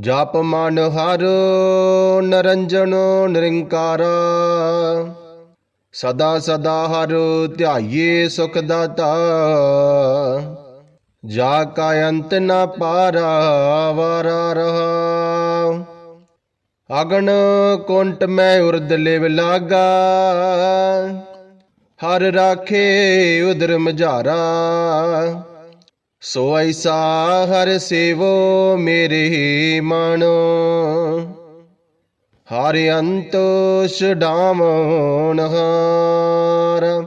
ਜਪ ਮਨ ਹਰ ਨਰੰਜਨ ਨਿਰੰਕਾਰ। ਸਦਾ ਸਦਾ ਹਰ ਧਿਆਈਏ ਸੁਖ ਦਾਤਾ। ਜਾ ਕਾ ਅੰਤ ਨ ਪਾਰਾ ਵਾਰਾ ਰਹਾ। ਅਗਨ ਕੁੰਟ ਮੈਂ ਉਰਦ ਲਿਵ ਲਾਗਾ। ਹਰ ਰਾਖੇ ਉਦਰ ਮਝਾਰਾ। ਸੋ ਐਸਾ ਹਰ ਸੇਵੋ ਮੇਰੇ ਮਨ। ਹਰ ਅੰਤ ਛਡਾਵਣ ਹਾਰ।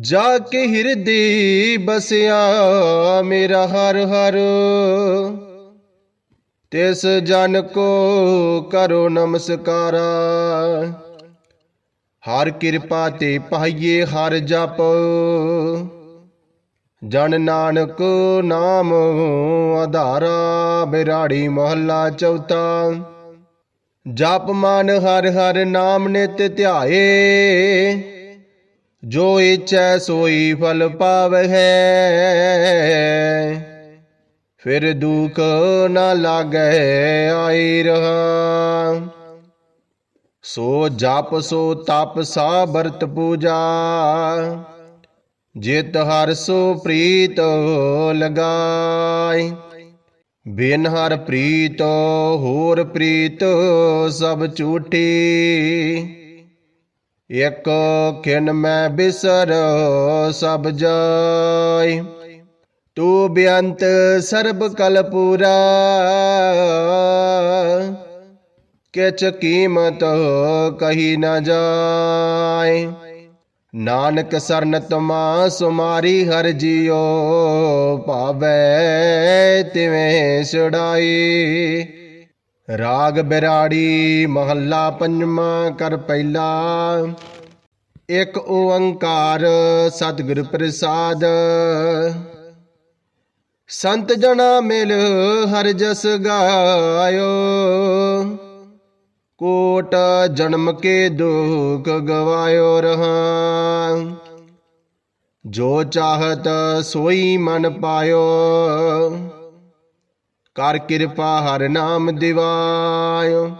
ਜਾ ਕੇ ਹਿਰਦੇ ਬਸਿਆ ਮੇਰਾ ਹਰ ਹਰ। ਤਿਸ ਜਨ ਕੋ ਕਰੋ ਨਮਸਕਾਰਾ। ਹਰ ਕਿਰਪਾ ਤੇ ਪਾਈਏ ਹਰ ਜਪ। ਜਨ ਨਾਨਕ ਨਾਮ ਆਧਾਰਾ, ਬਿਰਾੜੀ ਮਹੱਲਾ ਚੌਥਾ। ਜਪ ਮਨ ਹਰ ਹਰ ਨਾਮ ਨਿਤ ਧਿਆਏ, ਜੋ ਇਚੈ ਸੋਈ ਫਲ ਪਾਵਹਿ। ਫਿਰ ਦੁਖ ਨਾ ਲਾਗੈ ਆਈ ਰਹਾ। ਸੋ ਜਪ ਸੋ ਤਪ ਸਾ ਵਰਤ ਪੂਜਾ। ਜਿਤ ਹਰ ਸੋ ਪ੍ਰੀਤ ਲਗਾਈ ਬਿਨ ਹਰ ਪ੍ਰੀਤ ਹੋਰ ਪ੍ਰੀਤ ਸਭ ਝੂਠੀ। ਇਕ ਖਿਨ ਮੈਂ ਬਿਸਰ ਸਭ ਜਾਈ ਤੂ ਬੇਅੰਤ ਸਰਬ ਕਲ ਪੂਰਾ। ਕਿਚ ਕੀਮਤ ਕਹੀ ਨ ਜਾਏ। ਨਾਨਕ ਸਰਨ ਤਮਾ ਸੁਮਾਰੀ ਹਰ ਜੀਓ ਭਾਵੈ ਤਿਵੇਂ ਛੜਾਈ ਰਾਗ ਬਿਰਾੜੀ ਮਹੱਲਾ ਪੰਜਵਾਂ ਕਰ ਪਹਿਲਾ। ਇੱਕ ਓੰਕਾਰ ਸਤਿਗੁਰ ਪ੍ਰਸਾਦ। ਸੰਤ ਜਣਾ ਮਿਲ ਹਰ ਜਸ ਗਾਇਓ। ਕੋਟ ਜਨਮ ਕੇ ਦੁਖ ਗਵਾਇਓ ਰਹਾ। ਜੋ ਚਾਹਤ ਸੋਈ ਮਨ ਪਾਇਓ। ਕਰ ਕਿਰਪਾ ਹਰ ਨਾਮ ਦਿਵਾਇਓ।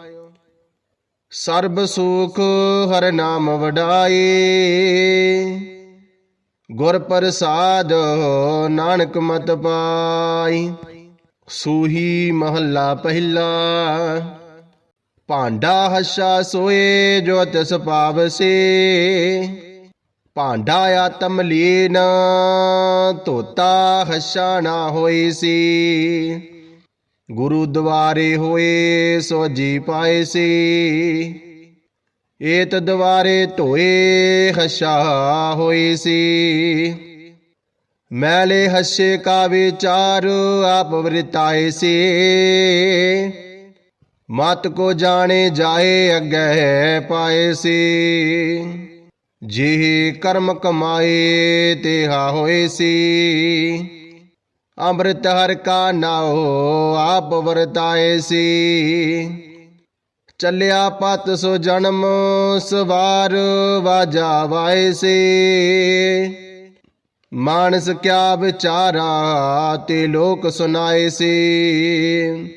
ਸਰਬ ਸੁਖ ਹਰ ਨਾਮ ਵਡਾਏ। ਗੁਰ ਪ੍ਰਸਾਦ ਨਾਨਕ ਮਤ ਪਾਈ। ਸੂਹੀ ਮਹੱਲਾ ਪਹਿਲਾ। ਭਾਂਡਾ ਹੱਸਾ ਸੋਏ, ਜੋ ਤਿਸ ਪਾਵਸੇ। ਭਾਂਡਾ ਆਤਮ ਲੀਨ ਧੋਤਾ ਹੱਸਾ ਨਾ ਹੋਈ ਸੀ। ਗੁਰੂ ਦੁਆਰੇ ਹੋਏ, ਸੋ ਜੀ ਪਾਏ ਸੀ। ਏਤ ਦੁਆਰੇ ਧੋਏ, ਹੱਸਾ ਹੋਈ ਸੀ। ਮੈਲੇ ਹੱਸੇ ਕਾ ਵਿਚਾਰ, ਆਪ ਵਰਤਾਏ ਸੀ। ਮਤ ਕੋ ਜਾਣੇ ਜਾਏ ਅੱਗੇ ਪਾਏ ਸੀ। ਜਿਹ ਕਰਮ ਕਮਾਏ ਤੇਹਾ ਹੋਏ ਸੀ। ਅੰਮ੍ਰਿਤ ਹਰ ਕਾ ਨਾਉ ਆਪ ਵਰਤਾਏ ਸੀ। ਚੱਲਿਆ ਪਤ ਸੋ ਜਨਮ ਸਵਾਰ ਵਾਜਾ ਵਾਏ ਸੀ। ਮਾਨਸ ਕਿਆ ਵਿਚਾਰਾ ਤੇ ਲੋਕ ਸੁਨਾਏ ਸੀ।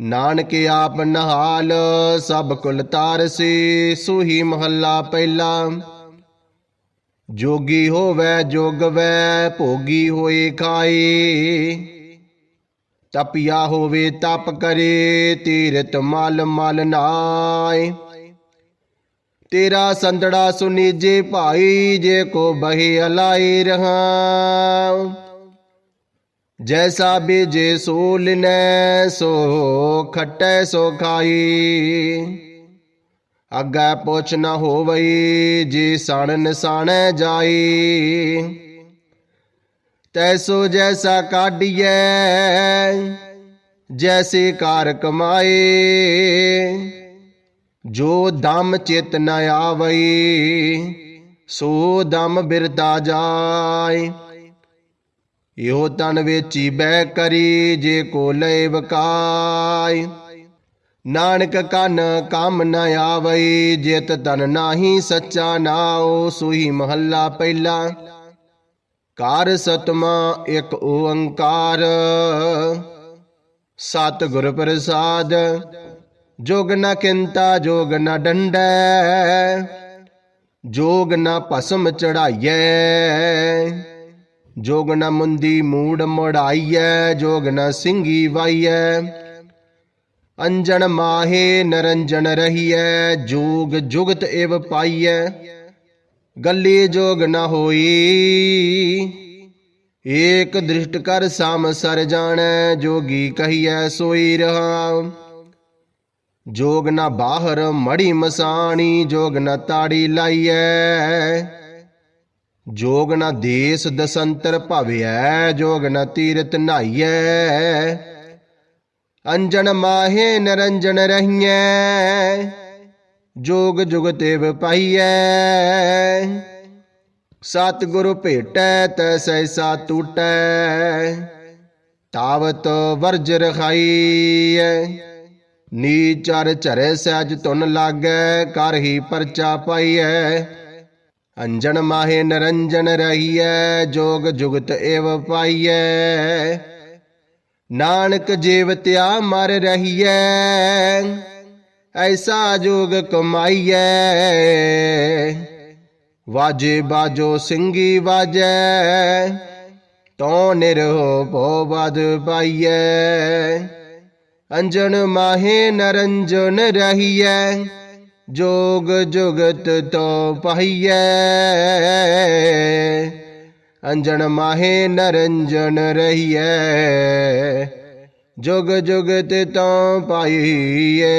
ਨਾਨਕ ਆਪ ਨਹਾਲ, ਸਭ ਕੁਲ ਤਾਰਸੀ ਸੁਹੀ ਮਹੱਲਾ ਪਹਿਲਾ। ਜੋਗੀ ਹੋਵੇ, ਜੋਗਵੈ, ਭੋਗੀ ਹੋਏ ਖਾਏ। ਤਪਿਆ ਹੋਵੇ, ਤਪ ਕਰੇ, ਤੀਰਤ ਮਲ ਮਲ ਨਾਏ। ਤੇਰਾ ਸੰਦੜਾ ਸੁਨੀਜੇ ਭਾਈ, ਜੇ ਕੋ ਬਹੀ ਅਲਾਈ ਰਹਾ। ਜੈਸਾ ਬੀਜੇ ਸੂਲਨੈ ਸੋ ਖਟੈ ਸੋ ਖਾਈ ਅੱਗਾ ਪੁੱਛ ਨ ਹੋਵਈ ਜੀ ਸਣ ਨਿਸਾਣੈ ਜਾਈ ਤੈਸੋ ਜੈਸਾ ਕਾਢੀਐ ਜੈਸੇ ਕਾਰ ਕਮਾਏ ਜੋ ਦਮ ਚਿਤ ਨ ਆਵਈ ਸੋ ਦਮ ਬਿਰਦਾ ਜਾਏ ਇਹੋ ਤਨ ਵੇਚੀ ਬੈ ਕਰੀ ਜੇ ਕੋ ਲੈ ਵਕਾਈ ਨਾਨਕ ਕਨ ਕਾਮ ਨ ਆਵਈ, ਜਿਤ ਤਨ ਨਾਹੀ ਸੱਚਾ ਨਾਉ ਸੁਹੀ ਮਹੱਲਾ ਪਹਿਲਾ। ਕਾਰ ਸਤਮਾ ਇੱਕ ਓੰਕਾਰ। ਸਤ ਗੁਰ ਪ੍ਰਸਾਦ, ਜੋਗ ਨ ਕਿੰਤਾ, ਜੋਗ ਨ ਡੰਡੈ। ਜੋਗ ਨ ਭਸਮ ਚੜਾਈਐ। ਜੋਗ ਨ ਮੁੰਦੀ ਮੂੜ ਮੜਾਈਐ, ਜੋਗ ਨ ਸਿੰਘੀ ਵਾਈਐ। ਅੰਜਨ ਮਾਹੇ ਨਰੰਜਨ ਰਹੀਐ, ਜੋਗ ਜੁਗਤ ਏਵ ਪਾਈਐ। ਗੱਲੀ ਜੋਗ ਨ ਹੋਈ, ਏਕ ਦ੍ਰਿਸ਼ਟ ਕਰ ਸਾਮ ਸਰ ਜਾਣੈ, ਜੋਗੀ ਕਹੀਐ ਸੋਈ ਰਹਾ ਜੋਗ ਨ ਬਾਹਰ ਮੜੀ ਮਸਾਣੀ, ਜੋਗ ਨ ਤਾੜੀ ਲਾਈਐ। ਜੋਗ ਨਾ ਦੇਸ ਦਸੰਤਰ ਭਵਿਐ, ਜੋਗ ਨਾ ਤੀਰਤ ਨਾਈਐ ਅੰਜਨ ਮਾਹੇ ਨਰੰਜਨ ਰਹੀਐ, ਜੋਗ ਜੁਗ ਤੇਵ ਪਾਈਐ ਸਤ ਗੁਰੂ ਭੇਟੈ ਤੈ ਸੈਸਾ ਟੂਟੈ ਤਾਵਤ ਵਰਜ ਰਖਾਈਐ। ਨੀਚਰ ਝਰੇ ਸਹਿਜ ਤੁਨ ਲਾਗੈ, ਕਰ ਹੀ ਪਰਚਾ ਪਾਈਐ। ਅੰਜਨ ਮਾਹੇ ਨਰੰਜਨ ਰਹੀਐ ਜੋਗ ਜੁਗਤ ਏਵ ਪਾਈਐ ਨਾਨਕ ਜੀਵਤਿਆ ਮਰ ਰਹੀਐ ਐਸਾ ਜੋਗ ਕਮਾਈਐ ਵਾਜੇ ਬਾਜੋ ਸਿੰਘੀ ਵਾਜੈ ਤੋ ਨਿਰਹੋ ਭੋ ਬਦ ਪਾਈਐ ਅੰਜਨ ਮਾਹੇ ਨਰੰਜਨ ਰਹੀਐ ਜੋਗ ਜੁਗਤ ਤੋ ਪਾਈਐ ਅੰਜਣ ਮਾਹੇ ਨਰੰਜਨ ਰਹੀਐ। ਜੁਗ ਜੁਗਤ ਤੋ ਪਾਈਐ